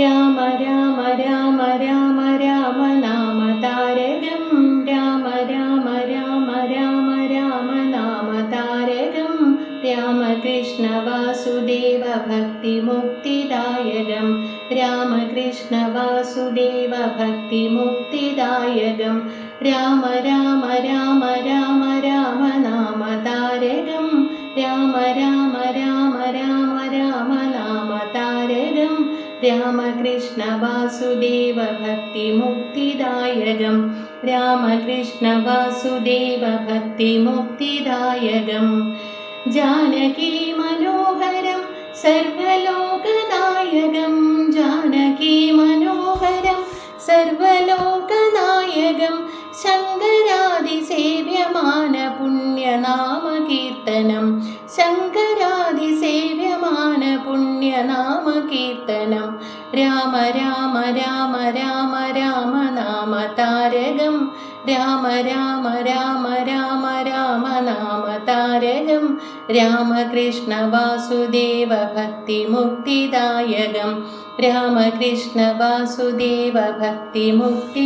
राम राम राम राम राम नाम तारदं राम राम राम राम राम नाम तारगं राम कृष्ण वासुदेव भक्ति राम राम राम राम राम नाम तारगं राम राम रामकृष्णवासुदेवभक्तिमुक्तिदायकं रामकृष्णवासुदेवभक्तिमुक्तिदायकं जानकी मनोहरं सर्वलोकनायकं जानकी मनोहरं सर्वलोकनायकं शङ्करादिसेव्यमानपुण्यनामकीर्तनं शङ्करादिसेव्यमानपुण्यनाम कीर्तनं राम राम राम राम राम नाम तारकं राम राम राम राम राम नाम तारकं राम कृष्ण वासुदेव भक्तिमुक्तिदायकम् रामकृष्ण वासुदेव भक्तिमुक्तिदायकम्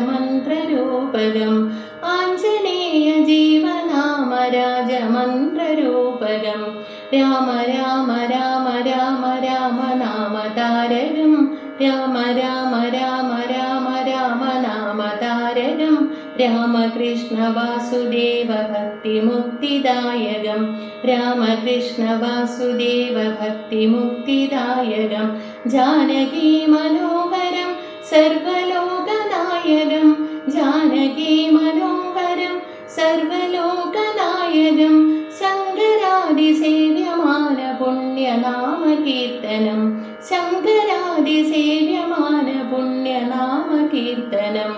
मन्त्ररूपगम् आञ्जनेय राम राम राम राम राम नाम तारकं राम राम राम राम राम नाम तारकं राम कृष्ण जानकी मनोहरम्। സർവലോകനായകം ജാനകി മനോഹരം. സർവലോകനായകം ശങ്കരാദിസേവ്യമാന പുണ്യനാമകീർത്തനം. ശങ്കരാദിസേവ്യമാന പുണ്യനാമകീർത്തനം.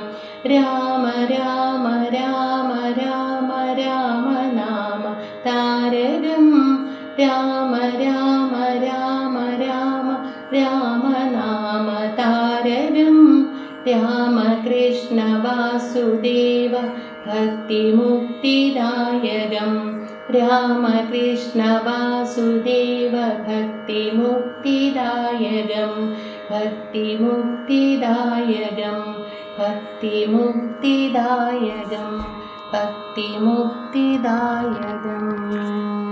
രാമ രാമ രാമ രാമ രാമ നാമ താരകം. രാമ രാമ രാമ രാമ രാമ रामकृष्ण वासुदेव भक्तिमुक्तिदायकम्। राम कृष्ण वासुदेव भक्तिमुक्तिदायकम्। भक्तिमुक्तिदायकं भक्तिमुक्तिदायकम् भक्तिमुक्तिदायक